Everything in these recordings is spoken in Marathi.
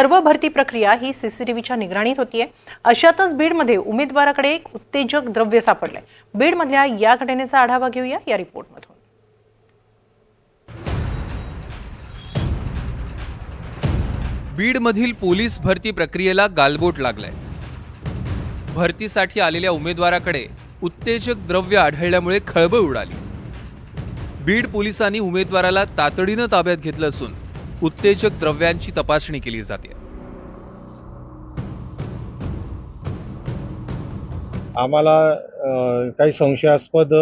सर्व भरती प्रक्रिया ही सीसीटीव्हीच्या निगराणीत होतीये. अशातच बीडमध्ये उमेदवाराकडे एक उत्तेजक द्रव्य सापडलंय. बीडमधल्या या घटनेचा आढावा घेऊया या रिपोर्टमधून. बीडमधील पोलीस भरती प्रक्रियेला गालबोट लागलाय. भरतीसाठी आलेल्या उमेदवाराकडे उत्तेजक द्रव्य आढळल्यामुळे खळबळ उडाली. बीड पोलिसांनी उमेदवाराला तातडीनं ताब्यात घेतलं असून उत्तेजक द्रव्यांची तपासणी केली जाते. आम्हाला काही संशयास्पद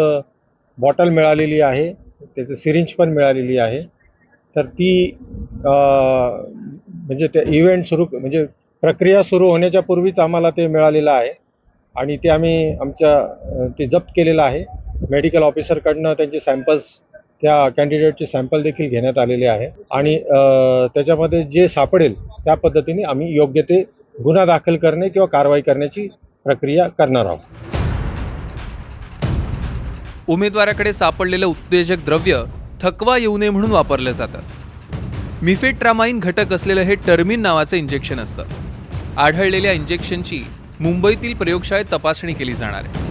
बॉटल मिळालेली आहे. त्याचं सिरिंज पण मिळालेली आहे. तर ती म्हणजे ते इव्हेंट सुरू म्हणजे प्रक्रिया सुरू होण्याच्या पूर्वीच आम्हाला ते मिळालेलं आहे. आणि ते आम्ही आमच्या ते जप्त केलेलं आहे. मेडिकल ऑफिसरकडनं त्यांचे सॅम्पल्स त्या कॅन्डिडेटचे सॅम्पल देखील घेण्यात आलेले आहे. आणि त्याच्यामध्ये जे सापडेल त्या पद्धतीने आम्ही योग्य ते गुन्हा दाखल करणे किंवा कारवाई करण्याची प्रक्रिया करणार आहोत. उमेदवाराकडे सापडलेलं उत्तेजक द्रव्य थकवा येऊ नये म्हणून वापरलं जातं. मिफेट्रामाइन घटक असलेलं हे टर्मिन नावाचं इंजेक्शन असतं. आढळलेल्या इंजेक्शनची मुंबईतील प्रयोगशाळेत तपासणी केली जाणार आहे.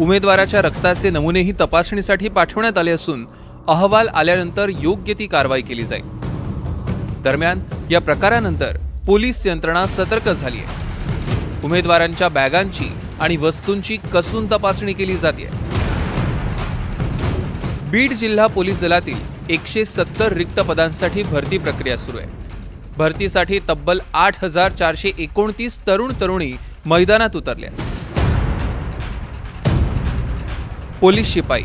उमेदवाराच्या रक्ताचे नमुनेही तपासणीसाठी पाठवण्यात आले असून अहवाल आल्यानंतर योग्य ती कारवाई केली जाईल. दरम्यान या प्रकारानंतर पोलीस यंत्रणा सतर्क झाली आहे. उमेदवारांच्या बॅगांची आणि वस्तूंची कसून तपासणी केली जाते. बीड जिल्हा पोलीस दलातील एकशे सत्तर रिक्त पदांसाठी भरती प्रक्रिया सुरू आहे. भरतीसाठी तब्बल आठ हजार चारशे एकोणतीस तरुण तरुणी मैदानात उतरल्या पोलीस शिपाई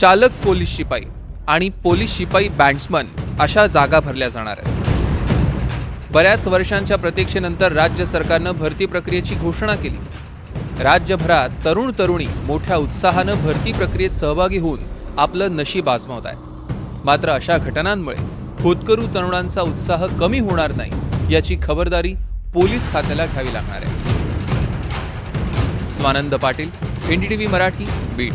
चालक पोलीस शिपाई आणि पोलीस शिपाई बँड्समन अशा जागा भरल्या जाणार आहेत. बऱ्याच वर्षांच्या प्रतीक्षेनंतर राज्य सरकारनं भरती प्रक्रियेची घोषणा केली. राज्यभरात तरुण तरुणी मोठ्या उत्साहानं भरती प्रक्रियेत सहभागी होऊन आपलं नशीब आजमावत आहेत. मात्र अशा घटनांमुळे होतकरू तरुणांचा उत्साह कमी होणार नाही याची खबरदारी पोलीस खात्याला घ्यावी लागणार आहे. स्वानंद पाटील एनडीटीव्ही मराठी बीड.